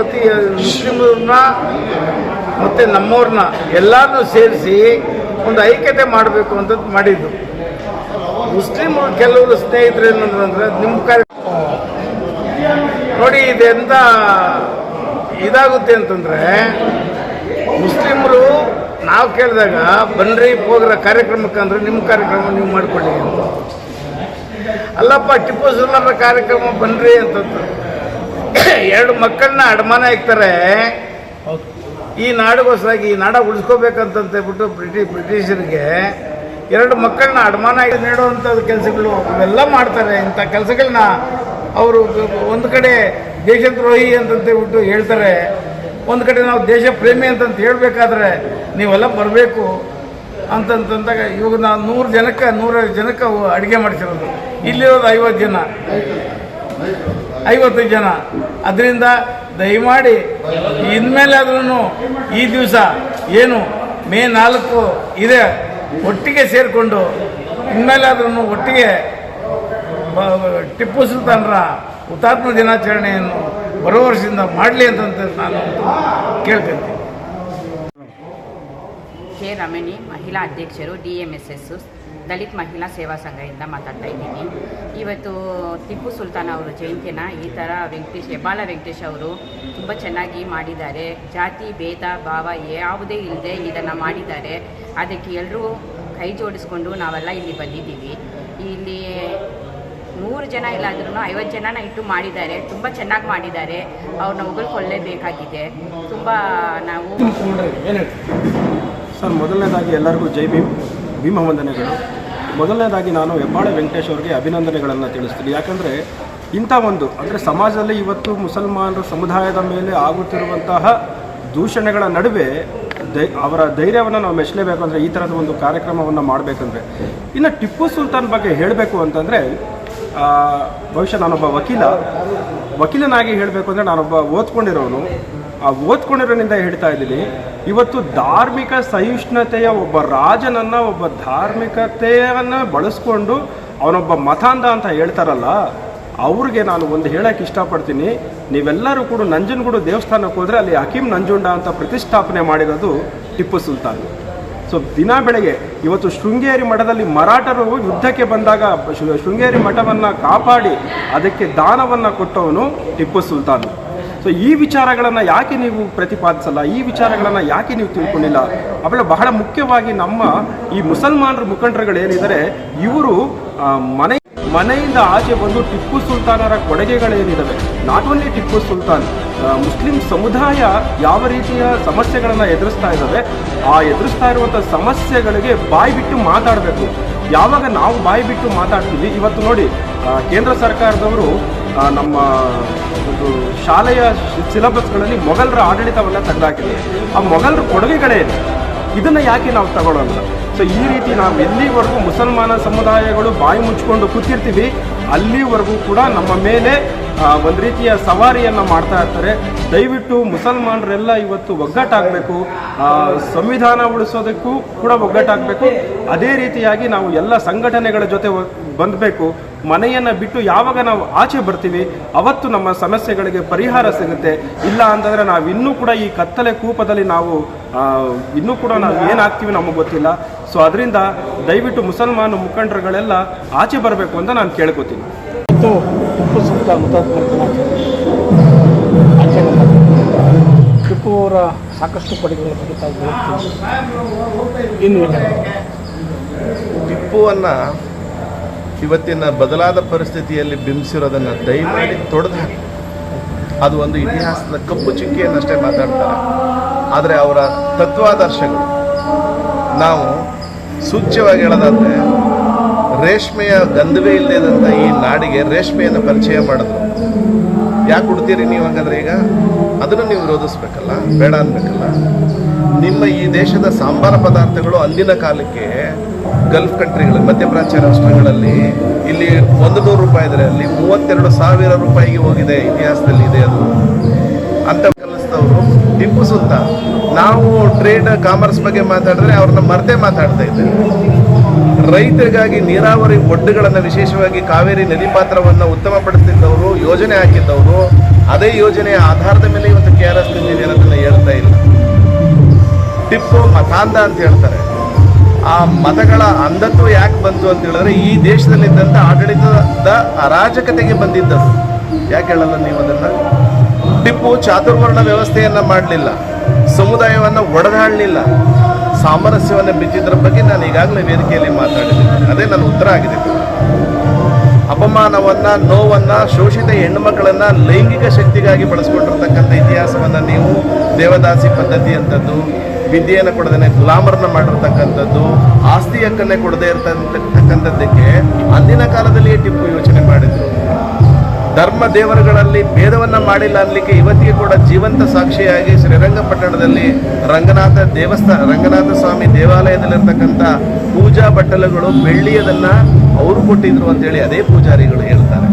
ಇವತ್ತು ಮುಸ್ಲಿಮ್ರನ್ನ ಮತ್ತು ನಮ್ಮವ್ರನ್ನ ಎಲ್ಲರನ್ನೂ ಸೇರಿಸಿ ಒಂದು ಐಕ್ಯತೆ ಮಾಡಬೇಕು ಅಂತ ಮಾಡಿದ್ದು. ಮುಸ್ಲಿಮ್ ಕೆಲವರು ಸ್ನೇಹಿತರು ಏನಂದ್ರೆ ನಿಮ್ಮ ಕಾರ್ಯ ನೋಡಿ, ಇದೆಂತ ಇದಾಗುತ್ತೆ ಅಂತಂದರೆ ಮುಸ್ಲಿಮರು ನಾವು ಕೇಳಿದಾಗ, ಬನ್ರಿ ಹೋಗ್ರ ಕಾರ್ಯಕ್ರಮಕ್ಕೆ ಅಂದ್ರೆ ನಿಮ್ಮ ಕಾರ್ಯಕ್ರಮ ನೀವು ಮಾಡ್ಕೊಳ್ಳಿ ಅಂತ. ಅಲ್ಲಪ್ಪ, ಟಿಪ್ಪು ಸುಲ್ತಾನರ ಕಾರ್ಯಕ್ರಮ ಬನ್ರಿ ಅಂತಂದು ಎರಡು ಮಕ್ಕಳನ್ನ ಅಡಮಾನ ಇಕ್ತಾರೆ ಈ ನಾಡಿಗೋಸ್ಕರಾಗಿ ಈ ನಾಡ ಉಳಿಸ್ಕೋಬೇಕಂತ ಹೇಳ್ಬಿಟ್ಟು ಬ್ರಿಟಿ ಬ್ರಿಟಿಷರಿಗೆ ಎರಡು ಮಕ್ಕಳನ್ನ ಅಡಮಾನ ನೀಡುವಂಥದ್ದು ಕೆಲಸಗಳು ಅವೆಲ್ಲ ಮಾಡ್ತಾರೆ. ಇಂಥ ಕೆಲಸಗಳನ್ನ ಅವರು ಒಂದು ಕಡೆ ದೇಶದ್ರೋಹಿ ಅಂತಂತ ಹೇಳ್ಬಿಟ್ಟು ಹೇಳ್ತಾರೆ. ಒಂದು ಕಡೆ ನಾವು ದೇಶ ಪ್ರೇಮಿ ಅಂತಂತ ಹೇಳಬೇಕಾದ್ರೆ ನೀವೆಲ್ಲ ಬರಬೇಕು ಅಂತಂತಂದಾಗ ಇವಾಗ ನಾವು ನೂರು ಜನಕ್ಕೆ ನೂರೈವತ್ತು ಜನಕ್ಕೆ ಅಡುಗೆ ಮಾಡಿಸಿರೋದು. ಇಲ್ಲಿರೋದು ಐವತ್ತು ಜನ. ಐವತ್ತು ಜನ. ಅದರಿಂದ ದಯಮಾಡಿ ಇನ್ಮೇಲೆ ಆದ್ರೂ ಈ ದಿವಸ ಏನು ಮೇ ನಾಲ್ಕು ಇದೆ ಒಟ್ಟಿಗೆ ಸೇರಿಕೊಂಡು ಇನ್ಮೇಲೆ ಆದ್ರೂ ಒಟ್ಟಿಗೆ ಟಿಪ್ಪು ಸುಲ್ತಾನರ ಹುತಾತ್ಮ ದಿನಾಚರಣೆಯನ್ನು ಬರೋ ವರ್ಷದಿಂದ ಮಾಡಲಿ ಅಂತಂತ ನಾನು ಕೇಳ್ತೀನಿ. ಕೆ ರಮಣಿ, ಮಹಿಳಾ ಅಧ್ಯಕ್ಷರು, ಡಿ ಎಂ ಎಸ್ ಎಸ್ ದಲಿತ ಮಹಿಳಾ ಸೇವಾ ಸಂಘದಿಂದ ಮಾತಾಡ್ತಾ ಇದ್ದೀನಿ. ಇವತ್ತು ಟಿಪ್ಪು ಸುಲ್ತಾನ್ ಅವರು ಜಯಂತಿನ ಈ ಥರ ವೆಂಕಟೇಶ್, ಹೆಬ್ಬಾಳ ವೆಂಕಟೇಶ್ ಅವರು ತುಂಬ ಚೆನ್ನಾಗಿ ಮಾಡಿದ್ದಾರೆ. ಜಾತಿ, ಭೇದ, ಭಾವ ಯಾವುದೇ ಇಲ್ಲದೆ ಇದನ್ನು ಮಾಡಿದ್ದಾರೆ. ಅದಕ್ಕೆ ಎಲ್ಲರೂ ಕೈ ಜೋಡಿಸ್ಕೊಂಡು ನಾವೆಲ್ಲ ಇಲ್ಲಿ ಬಂದಿದ್ದೀವಿ. ಇಲ್ಲಿ ನೂರು ಜನ ಇಲ್ಲಾದ್ರೂ ಐವತ್ತು ಜನನ ಇಟ್ಟು ಮಾಡಿದ್ದಾರೆ. ತುಂಬ ಚೆನ್ನಾಗಿ ಮಾಡಿದ್ದಾರೆ. ಅವ್ರನ್ನ ಹೊಗಳ್ಕೊಳ್ಳೇಬೇಕಾಗಿದೆ. ತುಂಬ ನಾವು ಸರ್, ಮೊದಲನೇದಾಗಿ ಎಲ್ಲರಿಗೂ ಜೈ ಭೀಮ್. ಭೀಮ ವಂದನೆಗಳು. ಮೊದಲನೇದಾಗಿ ನಾನು ಹೆಬ್ಬಾಳೆ ವೆಂಕಟೇಶ್ ಅವರಿಗೆ ಅಭಿನಂದನೆಗಳನ್ನು ತಿಳಿಸ್ತೀನಿ. ಯಾಕಂದರೆ ಇಂಥ ಒಂದು, ಅಂದರೆ ಸಮಾಜದಲ್ಲಿ ಇವತ್ತು ಮುಸಲ್ಮಾನರ ಸಮುದಾಯದ ಮೇಲೆ ಆಗುತ್ತಿರುವಂತಹ ದೂಷಣೆಗಳ ನಡುವೆ ದೈ, ಅವರ ಧೈರ್ಯವನ್ನು ನಾವು ಮೆಚ್ಚಲೇಬೇಕು ಅಂದರೆ ಈ ಥರದ ಒಂದು ಕಾರ್ಯಕ್ರಮವನ್ನು ಮಾಡಬೇಕಂದ್ರೆ. ಇನ್ನು ಟಿಪ್ಪು ಸುಲ್ತಾನ್ ಬಗ್ಗೆ ಹೇಳಬೇಕು ಅಂತಂದರೆ ಬಹುಶಃ ನಾನೊಬ್ಬ ವಕೀಲ. ವಕೀಲನಾಗಿ ಹೇಳಬೇಕು ಅಂದರೆ ನಾನೊಬ್ಬ ಓದ್ಕೊಂಡಿರೋನು. ಓದ್ಕೊಂಡಿರೋನಿಂದ ಹೇಳ್ತಾ ಇದ್ದೀನಿ, ಇವತ್ತು ಧಾರ್ಮಿಕ ಸಹಿಷ್ಣುತೆಯ ಒಬ್ಬ ರಾಜನನ್ನು, ಒಬ್ಬ ಧಾರ್ಮಿಕತೆಯನ್ನು ಬಳಸ್ಕೊಂಡು ಅವನೊಬ್ಬ ಮತಾಂಧ ಅಂತ ಹೇಳ್ತಾರಲ್ಲ, ಅವ್ರಿಗೆ ನಾನು ಒಂದು ಹೇಳಕ್ಕೆ ಇಷ್ಟಪಡ್ತೀನಿ. ನೀವೆಲ್ಲರೂ ಕೂಡ ನಂಜನಗೂಡು ದೇವಸ್ಥಾನಕ್ಕೆ ಹೋದರೆ ಅಲ್ಲಿ ಹಕೀಂ ನಂಜುಂಡ ಅಂತ ಪ್ರತಿಷ್ಠಾಪನೆ ಮಾಡಿರೋದು ಟಿಪ್ಪು ಸುಲ್ತಾನ್. ಸೊ, ದಿನ ಬೆಳಗ್ಗೆ ಇವತ್ತು ಶೃಂಗೇರಿ ಮಠದಲ್ಲಿ ಮರಾಠರು ಯುದ್ಧಕ್ಕೆ ಬಂದಾಗ ಶೃಂಗೇರಿ ಮಠವನ್ನು ಕಾಪಾಡಿ ಅದಕ್ಕೆ ದಾನವನ್ನು ಕೊಟ್ಟವನು ಟಿಪ್ಪು ಸುಲ್ತಾನ್. ಸೊ ಈ ವಿಚಾರಗಳನ್ನು ಯಾಕೆ ನೀವು ಪ್ರತಿಪಾದಿಸಲ್ಲ? ಈ ವಿಚಾರಗಳನ್ನು ಯಾಕೆ ನೀವು ತಿಳ್ಕೊಂಡಿಲ್ಲ? ಅವೆಲ್ಲ ಬಹಳ ಮುಖ್ಯವಾಗಿ ನಮ್ಮ ಈ ಮುಸಲ್ಮಾನರ ಮುಖಂಡರುಗಳೇನಿದ್ದಾರೆ ಇವರು ಮನೆ, ಮನೆಯಿಂದ ಆಚೆ ಬಂದು ಟಿಪ್ಪು ಸುಲ್ತಾನರ ಕೊಡುಗೆಗಳೇನಿದ್ದಾವೆ ನಾಟ್ ಓನ್ಲಿ ಟಿಪ್ಪು ಸುಲ್ತಾನ್ ಮುಸ್ಲಿಂ ಸಮುದಾಯ ಯಾವ ರೀತಿಯ ಸಮಸ್ಯೆಗಳನ್ನು ಎದುರಿಸ್ತಾ ಇದ್ದಾವೆ, ಆ ಎದುರಿಸ್ತಾ ಇರುವಂಥ ಸಮಸ್ಯೆಗಳಿಗೆ ಬಾಯಿ ಬಿಟ್ಟು ಮಾತಾಡಬೇಕು. ಯಾವಾಗ ನಾವು ಬಾಯಿ ಬಿಟ್ಟು ಮಾತಾಡ್ತೀವಿ, ಇವತ್ತು ನೋಡಿ ಕೇಂದ್ರ ಸರ್ಕಾರದವರು ನಮ್ಮ ಒಂದು ಶಾಲೆಯ ಸಿಲೆಬಸ್ಗಳಲ್ಲಿ ಮೊಘಲರ ಆಡಳಿತವನ್ನು ತೆಗೆದಾಕಿದೆ ಆ ಮೊಘಲರ ಕೊಡುಗೆಗಳೇ ಇದನ್ನು ಯಾಕೆ ನಾವು ತಗೊಳ್ಳೋಲ್ಲ ಸೊ ಈ ರೀತಿ ನಾವು ಎಲ್ಲಿವರೆಗೂ ಮುಸಲ್ಮಾನ ಸಮುದಾಯಗಳು ಬಾಯಿ ಮುಚ್ಕೊಂಡು ಕೂತಿರ್ತೀವಿ, ಅಲ್ಲಿವರೆಗೂ ಕೂಡ ನಮ್ಮ ಮೇಲೆ ಒಂದು ರೀತಿಯ ಸವಾರಿಯನ್ನು ಮಾಡ್ತಾ ಇರ್ತಾರೆ. ದಯವಿಟ್ಟು ಮುಸಲ್ಮಾನರೆಲ್ಲ ಇವತ್ತು ಒಗ್ಗಟ್ಟಾಗಬೇಕು ಸಂವಿಧಾನ ಉಳಿಸೋದಕ್ಕೂ ಕೂಡ ಒಗ್ಗಟ್ಟಾಗಬೇಕು. ಅದೇ ರೀತಿಯಾಗಿ ನಾವು ಎಲ್ಲ ಸಂಘಟನೆಗಳ ಜೊತೆ ಬಂದಬೇಕು ಮನೆಯನ್ನು ಬಿಟ್ಟು ಯಾವಾಗ ನಾವು ಆಚೆ ಬರ್ತೀವಿ ಅವತ್ತು ನಮ್ಮ ಸಮಸ್ಯೆಗಳಿಗೆ ಪರಿಹಾರ ಸಿಗುತ್ತೆ. ಇಲ್ಲ ಅಂತಂದರೆ ನಾವು ಇನ್ನೂ ಕೂಡ ಈ ಕತ್ತಲೆ ಕೂಪದಲ್ಲಿ ನಾವು ಇನ್ನೂ ಕೂಡ ನಾವು ಏನಾಗ್ತೀವಿ ನಮಗೆ ಗೊತ್ತಿಲ್ಲ. ಸೊ ಅದರಿಂದ ದಯವಿಟ್ಟು ಮುಸಲ್ಮಾನ ಮುಖಂಡರುಗಳೆಲ್ಲ ಆಚೆ ಬರಬೇಕು ಅಂತ ನಾನು ಕೇಳ್ಕೊತೀನಿ. ಟಿಪ್ಪು ಸುಲ್ತಾನ್ ಅವರ ಸಾಕಷ್ಟು ಪಡೆಗಳ ಬಗ್ಗೆ ತಾವು ಇನ್ನು ಟಿಪ್ಪುವನ್ನು ಇವತ್ತಿನ ಬದಲಾದ ಪರಿಸ್ಥಿತಿಯಲ್ಲಿ ಬಿಂಬಿಸಿರೋದನ್ನು ದಯಮಾಡಿ ತೊಡೆದು ಅದು ಒಂದು ಇತಿಹಾಸದ ಕಪ್ಪು ಚುಕ್ಕಿಯನ್ನಷ್ಟೇ ಮಾತಾಡ್ತಾರೆ. ಆದರೆ ಅವರ ತತ್ವಾದರ್ಶಗಳು. ನಾವು ಸೂಚ್ಯವಾಗಿ ಹೇಳೋದಾದ್ರೆ, ರೇಷ್ಮೆಯ ಗಂಧವೇ ಇಲ್ಲದಂಥ ಈ ನಾಡಿಗೆ ರೇಷ್ಮೆಯನ್ನು ಪರಿಚಯ ಮಾಡಿದ್ರು. ಯಾಕೆ ಉಡ್ತೀರಿ ನೀವು ಹಾಗಾದ್ರೆ ಈಗ? ಅದನ್ನು ನೀವು ವಿರೋಧಿಸ್ಬೇಕಲ್ಲ? ಬೇಡ ಅನ್ಬೇಕಲ್ಲ? ನಿಮ್ಮ ಈ ದೇಶದ ಸಾಂಬಾರ ಪದಾರ್ಥಗಳು ಅಂದಿನ ಕಾಲಕ್ಕೆ ಗಲ್ಫ್ ಕಂಟ್ರಿಗಳಲ್ಲಿ, ಮಧ್ಯಪ್ರಾಚ್ಯ ರಾಷ್ಟ್ರಗಳಲ್ಲಿ ಇಲ್ಲಿ ಒಂದು ನೂರು ರೂಪಾಯಿ ಇದ್ರೆ ಅಲ್ಲಿ ಮೂವತ್ತೆರಡು ಸಾವಿರ ರೂಪಾಯಿಗೆ ಹೋಗಿದೆ, ಇತಿಹಾಸದಲ್ಲಿ ಇದೆ ಅದು. ಅಂತ ಕಲಿಸ್ತವರು ಟಿಪ್ಪು ಸುತ್ತ ನಾವು ಟ್ರೇಡ್ ಕಾಮರ್ಸ್ ಬಗ್ಗೆ ಮಾತಾಡಿದ್ರೆ ಅವ್ರನ್ನ ಮರ್ತೆ ಮಾತಾಡ್ತಾ ಇದ್ದೇವೆ. ರೈತರಿಗಾಗಿ ನೀರಾವರಿ ಒಡ್ಡುಗಳನ್ನು ವಿಶೇಷವಾಗಿ ಕಾವೇರಿ ನದಿ ಪಾತ್ರವನ್ನು ಉತ್ತಮಪಡಿಸಿದ್ದವರು ಯೋಜನೆ ಹಾಕಿದ್ದವರು, ಅದೇ ಯೋಜನೆಯ ಆಧಾರದ ಮೇಲೆ ಇವತ್ತು ಕೆ ಆರ್ ಎಸ್ ಇಂಜಿನಿಯರ್ ಅದನ್ನು ಹೇಳ್ತಾ ಇಲ್ಲ. ಟಿಪ್ಪು ಮತಾಂಧ ಅಂತ ಹೇಳ್ತಾರೆ. ಆ ಮತಗಳ ಅಂಧತ್ವ ಯಾಕೆ ಬಂತು ಅಂತ ಹೇಳಿದ್ರೆ ಈ ದೇಶದಲ್ಲಿದ್ದಂಥ ಆಡಳಿತದ ಅರಾಜಕತೆಗೆ ಬಂದಿದ್ದರು ಯಾಕೆ ಹೇಳಲ್ಲ ನೀವು ಅದನ್ನು? ಟಿಪ್ಪು ಚಾತುರ್ವರ್ಣ ವ್ಯವಸ್ಥೆಯನ್ನು ಮಾಡಲಿಲ್ಲ. ಸಮುದಾಯವನ್ನು ಒಡೆದಾಡಲಿಲ್ಲ. ಸಾಮರಸ್ಯವನ್ನು ಬಿದ್ದಿದ್ದರ ಬಗ್ಗೆ ನಾನು ಈಗಾಗಲೇ ವೇದಿಕೆಯಲ್ಲಿ ಮಾತಾಡಿದ್ದೀನಿ. ಅದೇ ನನ್ನ ಉತ್ತರ ಆಗಿದೆ. ಅಪಮಾನವನ್ನ, ನೋವನ್ನ, ಶೋಷಿತ ಹೆಣ್ಣುಮಕ್ಕಳನ್ನ ಲೈಂಗಿಕ ಶಕ್ತಿಗಾಗಿ ಬಳಸ್ಕೊಂಡಿರ್ತಕ್ಕಂಥ ಇತಿಹಾಸವನ್ನ ನೀವು ದೇವದಾಸಿ ಪದ್ಧತಿ ಅಂತದ್ದು ವಿದ್ಯೆಯನ್ನು ಕೊಡದೇನೆ, ಗುಲಾಮರನ್ನ ಮಾಡಿರ್ತಕ್ಕಂಥದ್ದು ಆಸ್ತಿ ಹಕ್ಕನ್ನೇ ಕೊಡದೇ ಇರ್ತಕ್ಕಂಥದ್ದಕ್ಕೆ ಅಂದಿನ ಕಾಲದಲ್ಲಿ ಟಿಪ್ಪು ಯೋಚನೆ ಮಾಡಿದ್ರು. ಧರ್ಮ ದೇವರುಗಳಲ್ಲಿ ಭೇದವನ್ನ ಮಾಡಿಲ್ಲ ಅನ್ಲಿಕ್ಕೆ ಇವತ್ತಿಗೆ ಕೂಡ ಜೀವಂತ ಸಾಕ್ಷಿಯಾಗಿ ಶ್ರೀರಂಗಪಟ್ಟಣದಲ್ಲಿ ರಂಗನಾಥ ದೇವಸ್ಥಾನ ರಂಗನಾಥ ಸ್ವಾಮಿ ದೇವಾಲಯದಲ್ಲಿರ್ತಕ್ಕಂಥ ಪೂಜಾ ಬಟ್ಟಲುಗಳು, ಬೆಳ್ಳಿಯದನ್ನ ಅವರು ಕೊಟ್ಟಿದ್ರು ಅಂತೇಳಿ ಅದೇ ಪೂಜಾರಿಗಳು ಹೇಳ್ತಾರೆ.